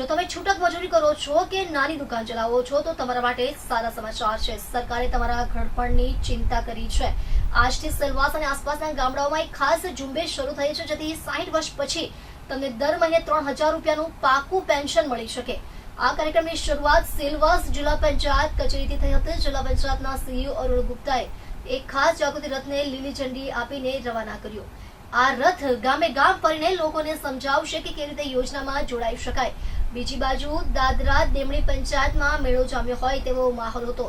જો તમે છૂટક મજૂરી કરો છો કે નાની દુકાન ચલાવો છો, તો તમારા માટે સારા સમાચાર છે. સરકારે તમારા ઘડપણની ચિંતા કરી છે. આજથી સેલવાસ અને આસપાસના ગામડાઓમાં એક ખાસ ઝુંબેશ શરૂ થઈ છે, જેથી સાહીઠ વર્ષ પછી તમને દર મહિને ત્રણ રૂપિયાનું પાકું પેન્શન મળી શકે. આ કાર્યક્રમની શરૂઆત સેલવાસ જિલ્લા પંચાયત કચેરીથી થઈ હતી. જિલ્લા પંચાયતના સીઈઓ અરુણ ગુપ્તાએ એક ખાસ જાગૃતિ રથને લીલી ઝંડી આપીને રવાના કર્યો. આ રથ ગામે ગામ ફરીને લોકોને સમજાવશે કે કેવી રીતે યોજનામાં જોડાઈ શકાય. બીજી બાજુ દાદરા દેમણી પંચાયતમાં મેળો જામ્યો હોય તેવો માહોલ હતો.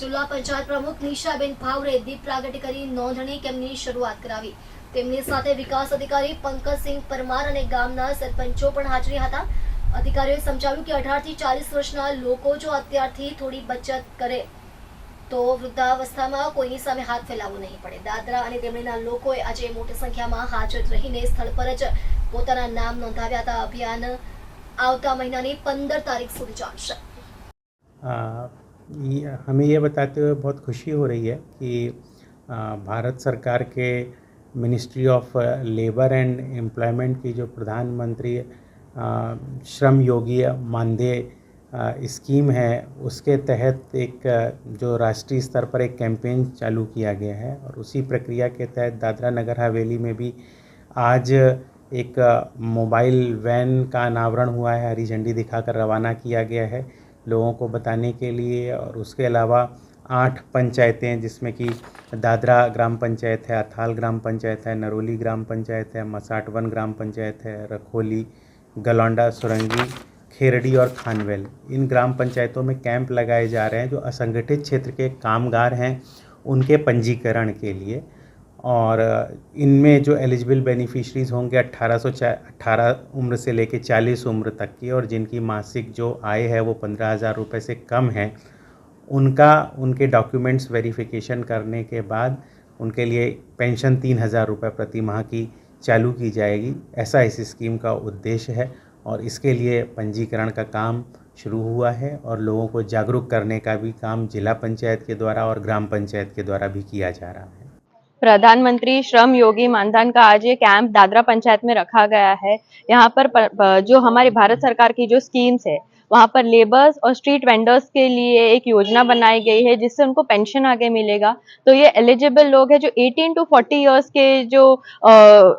જિલ્લા પંચાયત પ્રમુખ નિશાબેન ભાવરે દીપ પ્રાગટ્ય કરી નોંધણી કેમ્પની શરૂઆત કરાવી. તેમની સાથે વિકાસ અધિકારી પંકજસિંહ પરમાર અને ગામના સરપંચો પણ હાજરી હતા. અધિકારીઓએ સમજાવ્યું કે અઢારથી ચાલીસ વર્ષના લોકો જો અત્યારથી થોડી બચત કરે, તો વૃદ્ધાવસ્થામાં કોઈની સામે હાથ ફેલાવવો નહીં પડે. દાદરા અને તેમના લોકોએ આજે મોટી સંખ્યામાં હાજર રહીને સ્થળ પર જ પોતાના નામ નોંધાવ્યા હતા. અભિયાન આવતા મહિનાની પંદર તારીખ સુધી ચાલશે आ, ये- हमें ये बताते हुए बहुत खुशी हो रही है कि आ, भारत सरकार के ministry of labour and employment की जो प्रधानमंत्री आ, श्रम योगी मानदेय आ, स्कीम है उसके तहत एक आ, जो राष्ट्रीय स्तर पर एक कैंपेन चालू किया गया है और उसी प्रक्रिया के तहत दादरा नगर हवेली में भी आज एक मोबाइल वैन का अनावरण हुआ है, हरी झंडी दिखाकर रवाना किया गया है लोगों को बताने के लिए और उसके अलावा आठ पंचायतें जिसमें कि दादरा ग्राम पंचायत है, अथाल ग्राम पंचायत है, नरोली ग्राम पंचायत है, मसाटवन ग्राम पंचायत है, रखोली, गलौंडा, सुरंगी, खेरड़ी और खानवेल। इन ग्राम पंचायतों में कैंप लगाए जा रहे हैं जो असंगठित क्षेत्र के कामगार हैं उनके पंजीकरण के लिए। और इनमें जो एलिजिबल बेनिफिशरीज होंगे अट्ठारह सौ अट्ठारह उम्र से लेके चालीस उम्र तक की और जिनकी मासिक जो आय है वो पंद्रह हज़ार रुपये से कम है, उनका, उनके डॉक्यूमेंट्स वेरिफिकेशन करने के बाद उनके लिए पेंशन तीन हज़ार रुपये प्रति माह की चालू की जाएगी। ऐसा इस स्कीम का उद्देश्य है और इसके लिए पंजीकरण का काम शुरू हुआ है और लोगों को जागरूक करने का भी काम जिला पंचायत के द्वारा और ग्राम पंचायत के द्वारा भी किया जा रहा है। प्रधानमंत्री श्रम योगी मानधन का आज ये कैंप दादरा पंचायत में रखा गया है। यहाँ पर प- प- जो हमारी भारत सरकार की जो स्कीम्स है वहाँ पर लेबर्स और स्ट्रीट वेंडर्स के लिए एक योजना बनाई गई है जिससे उनको पेंशन आगे मिलेगा। तो ये एलिजिबल लोग हैं जो 18 टू 40 इयर्स के जो अ,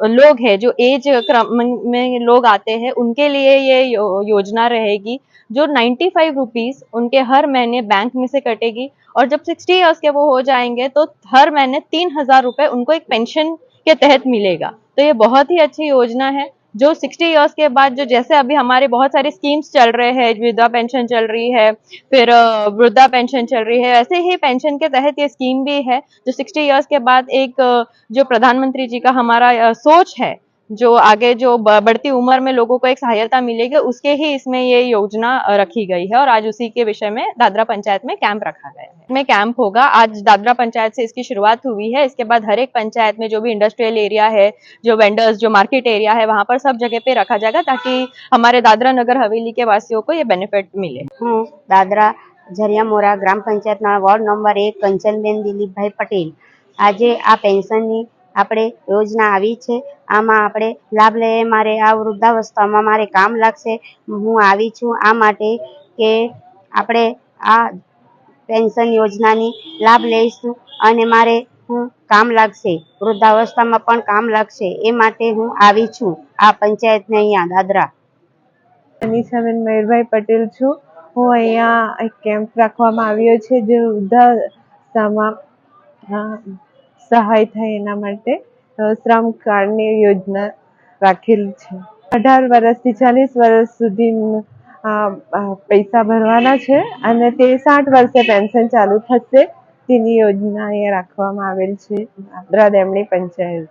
लोग हैं जो एज क्रम में लोग आते हैं उनके लिए ये यो, योजना रहेगी जो 95 फाइव रुपीज़ उनके हर महीने बैंक में से कटेगी। और जब 60 इयर्स के वो हो जाएँगे तो हर महीने तीन हज़ार उनको एक पेंशन के तहत मिलेगा। तो ये बहुत ही अच्छी योजना है। जो 60 इयर्स के बाद जो जैसे अभी हमारे बहुत सारे स्कीम्स चल रहे हैं विधवा पेंशन चल रही है, फिर वृद्धा पेंशन चल रही है, ऐसे ही पेंशन के तहत ये स्कीम भी है, जो 60 इयर्स के बाद एक जो प्रधानमंत्री जी का हमारा सोच है जो आगे जो ब- बढ़ती उम्र में लोगों को एक सहायता मिलेगी उसके ही इसमें ये योजना अ, रखी गई है और आज उसी के विषय में दादरा पंचायत में कैंप रखा गया है में कैंप होगा आज दादरा पंचायत से इसकी शुरुआत हुई है इसके बाद हर एक पंचायत में जो भी इंडस्ट्रियल एरिया है जो वेंडर्स जो मार्केट एरिया है वहां पर सब जगह पे रखा जाएगा ताकि हमारे दादरा नगर हवेली के वासियों को ये बेनिफिट मिले હું દાદરા ઝરિયામોરા ગ્રામ પંચાયતના વોર્ડ નંબર એક કંચનબેન દિલીપભાઈ પટેલ આજે આ પેન્શનની આપણે યોજના આવી છે. આમાં આપણે લાભ લઈએ. મારે આ વૃદ્ધાવસ્થામાં મારે કામ લાગશે. હું આવી છું. આ માટે કે આપણે આ પેન્શન યોજનાની લાભ લઈશું અને મારે હું કામ લાગશે. વૃદ્ધાવસ્થામાં પણ કામ લાગશે. એ માટે હું આવી છું. આ પંચાયતને અહીંયા દાદરા. અનિશાબેન મયુરભાઈ પટેલ છું. હું અહીંયા એક કેમ્પ રાખવામાં આવ્યો છે જે વૃદ્ધાવસ્થામાં સહાય થાય એના માટે શ્રમ કાર્ડની યોજના રાખેલી છે. અઢાર વર્ષથી ચાલીસ વર્ષ સુધી પૈસા ભરવાના છે અને તે સાઠ વર્ષે પેન્શન ચાલુ થશે. તેની યોજના અહીંયા રાખવામાં આવેલ છે. દાદરા દેમણી પંચાયત.